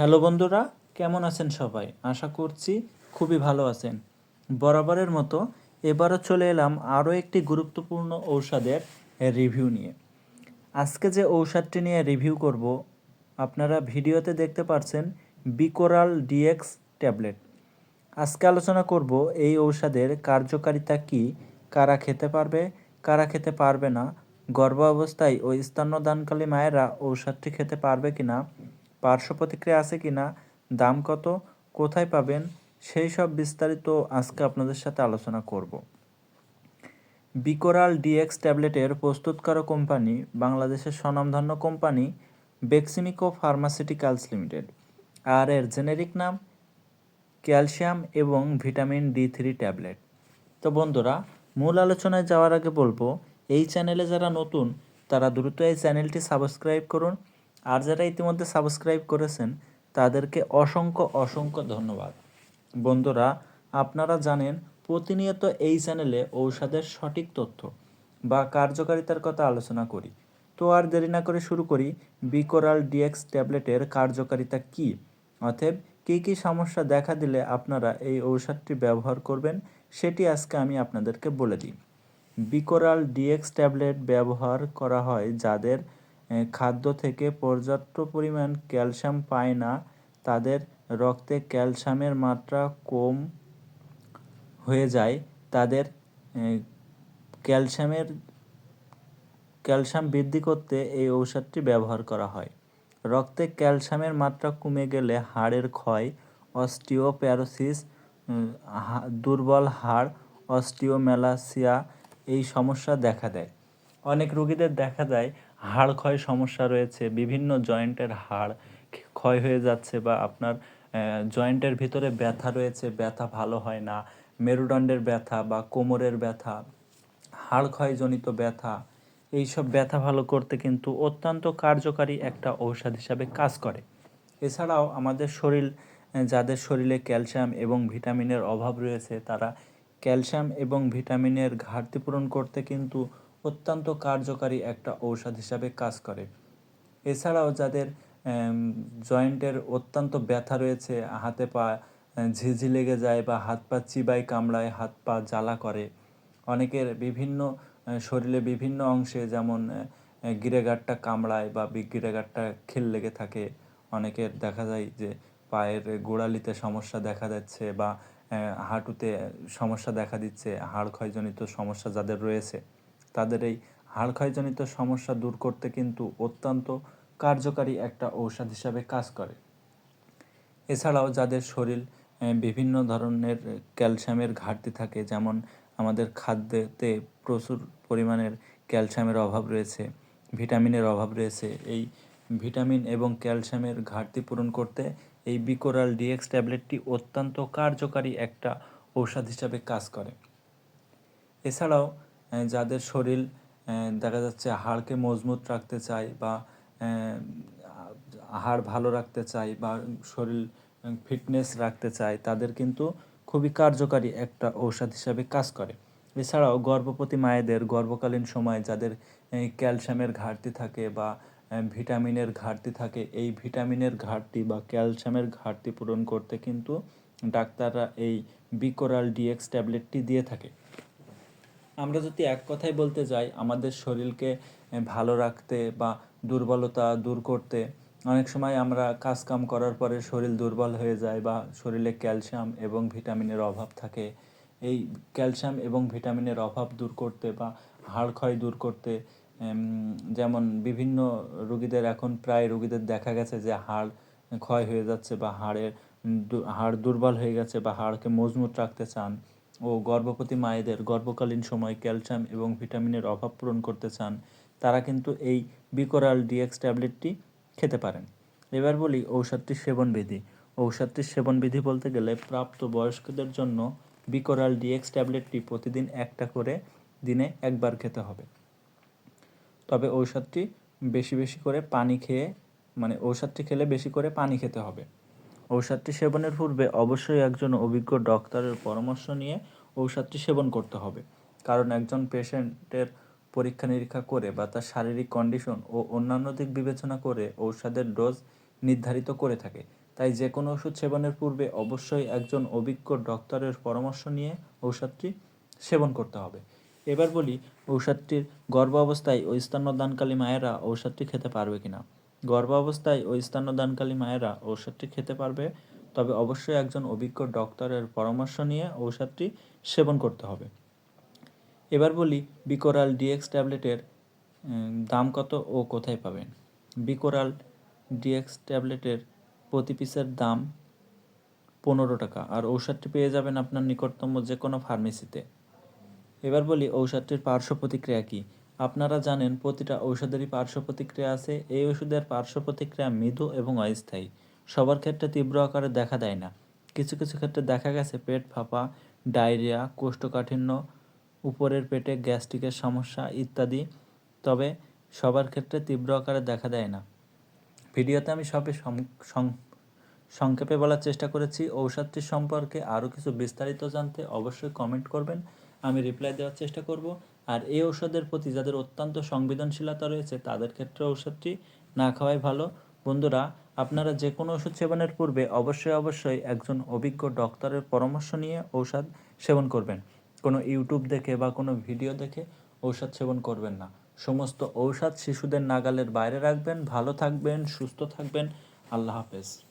Hello বন্ধুরা, কেমন আছেন সবাই? আশা করছি খুবই ভালো আছেন। বরাবরের মতো এবারও চলে এলাম আরও একটি গুরুত্বপূর্ণ ঔষধের রিভিউ নিয়ে। আজকে যে ঔষধটি নিয়ে রিভিউ করব, আপনারা ভিডিওতে দেখতে পাচ্ছেন বিকোরাল ডিএক্স ট্যাবলেট। আজকে আলোচনা করব এই ঔষধের কার্যকারিতা কি, কারা খেতে পারবে, কারা খেতে পারবে না গর্ভ অবস্থায় ও স্তন্যদানকালী মায়েরা ঔষধটি খেতে পারবে কিনা পার্শ্ব প্রতিক্রিয়া আছে কিনা দাম কত, কোথায় পাবেন, সেই সব বিস্তারিত আজকে আপনাদের সাথে আলোচনা করব। বিকোরাল ডিএক্স ট্যাবলেটের প্রস্তুতকারক কোম্পানি বাংলাদেশের স্বনামধন্য কোম্পানি বেক্সিমিকো ফার্মাসিউটিক্যালস লিমিটেড। আর এর জেনেরিক নাম ক্যালসিয়াম এবং ভিটামিন ডি থ্রি ট্যাবলেট। তো বন্ধুরা, মূল আলোচনায় যাওয়ার আগে বলব, এই চ্যানেলে যারা নতুন, তারা দ্রুত এই চ্যানেলটি সাবস্ক্রাইব করুন আর যারা ইতিমধ্যে সাবস্ক্রাইব করেছেন, তাদেরকে অসংখ্য অসংখ্য ধন্যবাদ। বন্ধুরা, আপনারা জানেন প্রতিনিয়ত এই চ্যানেলে ঔষধের সঠিক তথ্য বা কার্যকারিতার কথা আলোচনা করি। তো আর দেরি না করে শুরু করি, বিকোরাল ডিএক্স ট্যাবলেটের কার্যকারিতা কী? অতএব, কী কী সমস্যা দেখা দিলে আপনারা এই ঔষধটি ব্যবহার করবেন, সেটি আজকে আমি আপনাদেরকে বলে দিই। বিকোরাল ডিএক্স ট্যাবলেট ব্যবহার করা হয় যাদের খাদ্য থেকে পর্যাপ্ত পরিমাণ ক্যালসিয়াম পায় না। তাদের রক্তে ক্যালসিয়ামের মাত্রা কম হয়ে যায়। তাদের ক্যালসিয়ামের, ক্যালসিয়াম বৃদ্ধি করতে এই ঔষধটি ব্যবহার করা হয়। রক্তে ক্যালসিয়ামের মাত্রা কমে গেলে হাড়ের ক্ষয় অস্টিওপ্যারোসিস দুর্বল হাড়, অস্টিওমেলাসিয়া এই সমস্যা দেখা দেয়। অনেক রোগীদের দেখা যায় হাড় ক্ষয় সমস্যা রয়েছে, বিভিন্ন জয়েন্টের হাড় ক্ষয় হয়ে যাচ্ছে বা আপনার জয়েন্টের ভিতরে ব্যথা রয়েছে, ব্যথা ভালো হয় না, মেরুদণ্ডের ব্যথা বা কোমরের ব্যথা, হাড় ক্ষয়জনিত ব্যথা, এইসব ব্যথা ভালো করতে কিন্তু অত্যন্ত কার্যকারী একটা ঔষধ হিসাবে কাজ করে। এছাড়াও আমাদের শরীর যাদের শরীরে ক্যালসিয়াম এবং ভিটামিনের অভাব রয়েছে, তারা ক্যালসিয়াম এবং ভিটামিনের ঘাটতি পূরণ করতে কিন্তু অত্যন্ত কার্যকারী একটা ঔষধ হিসাবে কাজ করে। এছাড়াও যাদের জয়েন্টের অত্যন্ত ব্যথা রয়েছে, হাতে পা ঝিঝি লেগে যায় বা হাত পা চিবাই কামড়ায়, হাত পা জ্বালা করে, অনেকের বিভিন্ন শরীরে বিভিন্ন অংশে যেমন গিরেগাটটা কামড়ায় বা গিরেগাটটা খেল লেগে থাকে, অনেকের দেখা যায় যে পায়ের গোড়ালিতে সমস্যা দেখা যাচ্ছে বা হাঁটুতে সমস্যা দেখা দিচ্ছে, হাড় ক্ষয়জনিত সমস্যা যাদের রয়েছে। তাদের এই হাড় ক্ষয়জনিত সমস্যা দূর করতে কিন্তু অত্যন্ত কার্যকারী একটা ঔষধ হিসাবে কাজ করে। এছাড়াও যাদের শরীর বিভিন্ন ধরনের ক্যালসিয়ামের ঘাটতি থাকে, যেমন আমাদের খাদ্যতে প্রচুর পরিমাণের ক্যালসিয়ামের অভাব রয়েছে, ভিটামিনের অভাব রয়েছে, এই ভিটামিন এবং ক্যালসিয়ামের ঘাটতি পূরণ করতে এই বিকোরাল ডিএক্স ট্যাবলেটটি অত্যন্ত কার্যকারী একটা ঔষধ হিসাবে কাজ করে। এছাড়াও যাদের শরীর দেখা যাচ্ছে হাড়কে মজবুত রাখতে চায় বা হাড় ভালো রাখতে চায় বা শরীর ফিটনেস রাখতে চায়, তাদের কিন্তু খুবই কার্যকারী একটা ঔষধ হিসাবে কাজ করে। এছাড়াও গর্ভবতী মায়েদের গর্ভকালীন সময় যাদের ক্যালসিয়ামের ঘাটতি থাকে বা ভিটামিনের ঘাটতি থাকে, এই ভিটামিনের ঘাটতি বা ক্যালসিয়ামের ঘাটতি পূরণ করতে কিন্তু ডাক্তাররা এই বিকোরাল ডিএক্স ট্যাবলেটটি দিয়ে থাকে। আমরা যদি এক কথায় বলতে যাই, আমাদের শরীরকে ভালো রাখতে বা দুর্বলতা দূর করতে, অনেক সময় আমরা কাজকাম করার পরে শরীর দুর্বল হয়ে যায় বা শরীরে ক্যালসিয়াম এবং ভিটামিনের অভাব থাকে। এই ক্যালসিয়াম এবং ভিটামিনের অভাব দূর করতে বা হাড় ক্ষয় দূর করতে যেমন বিভিন্ন রোগীদের এখন প্রায় রোগীদের দেখা গেছে যে হাড় ক্ষয় হয়ে যাচ্ছে বা হাড়ের হাড় দুর্বল হয়ে গেছে বা হাড়কে মজবুত রাখতে চান। ও গর্ভবতী মায়েদের গর্ভকালীন সময় ক্যালসিয়াম এবং ভিটামিনের অভাব পূরণ করতে চান, তারা কিন্তু এই বিকোরাল ডিএক্স ট্যাবলেটটি খেতে পারেন। এবার বলি ঔষধটির সেবনবিধি। ঔষধটির সেবনবিধি বলতে গেলে প্রাপ্ত বয়স্কদের জন্য বিকোরাল ডিএক্স ট্যাবলেটটি প্রতিদিন একটা করে দিনে একবার খেতে হবে। তবে ঔষধটি বেশি বেশি করে পানি খেয়ে মানে ঔষধটি খেলে বেশি করে পানি খেতে হবে। ঔষধটি সেবনের পূর্বে অবশ্যই একজন অভিজ্ঞ ডক্টরের পরামর্শ নিয়ে ঔষধটি সেবন করতে হবে। কারণ একজন পেশেন্টের পরীক্ষা নিরীক্ষা করে বা তার শারীরিক কন্ডিশন ও অন্যান্য দিক বিবেচনা করে ঔষধের ডোজ নির্ধারিত করে থাকে। তাই যে কোনো ওষুধ সেবনের পূর্বে অবশ্যই একজন অভিজ্ঞ ডক্টরের পরামর্শ নিয়ে ঔষধটি সেবন করতে হবে। এবার বলি, ঔষধটির গর্ভ অবস্থায় ও স্তন্যদানকালী মায়েরা ঔষধটি খেতে পারবে কিনা। গর্ভ ওই ও স্তন্যদানকালী মায়েরা ঔষধটি খেতে পারবে, তবে অবশ্যই একজন অভিজ্ঞ ডক্টরের পরামর্শ নিয়ে ঔষধটি সেবন করতে হবে। এবার বলি বিকোরাল ডিএক্স ট্যাবলেটের দাম কত ও কোথায় পাবেন? বিকোরাল ডিএক্স ট্যাবলেটের প্রতি পিসের দাম পনেরো টাকা, আর ঔষধটি পেয়ে যাবেন আপনার নিকটতম যে কোনো ফার্মেসিতে। এবার বলি ঔষধটির পার্শ্ব প্রতিক্রিয়া কী? আপনারা জানেন প্রতিটা ঔষধেরই পার্শ্ব প্রতিক্রিয়া আছে। এই ওষুধের পার্শ্ব প্রতিক্রিয়া মৃদু এবং অস্থায়ী। সবার ক্ষেত্রে তীব্র আকারে দেখা দেয় না। কিছু কিছু ক্ষেত্রে দেখা গেছে পেট ফাঁপা, ডায়রিয়া, কোষ্ঠকাঠিন্য, উপরের পেটে গ্যাস্ট্রিকের সমস্যা ইত্যাদি। তবে সবার ক্ষেত্রে তীব্র আকারে দেখা দেয় না। ভিডিওতে আমি সবে সংক্ষেপে বলার চেষ্টা করেছি। ঔষধটি সম্পর্কে আরও কিছু বিস্তারিত জানতে অবশ্যই কমেন্ট করবেন। আমি রিপ্লাই দেওয়ার চেষ্টা করব। আর এই ঔষধের প্রতি যাদের অত্যন্ত সংবেদনশীলতা রয়েছে, তাদের ক্ষেত্রে ঔষধটি না খাওয়াই ভালো। বন্ধুরা, আপনারা যে কোনো ওষুধ সেবনের পূর্বে অবশ্যই অবশ্যই একজন অভিজ্ঞ ডক্টরের পরামর্শ নিয়ে ঔষধ সেবন করবেন। কোনো ইউটিউব দেখে বা কোনো ভিডিও দেখে ঔষধ সেবন করবেন না। সমস্ত ঔষধ শিশুদের নাগালের বাইরে রাখবেন। ভালো থাকবেন, সুস্থ থাকবেন। আল্লাহ হাফেজ।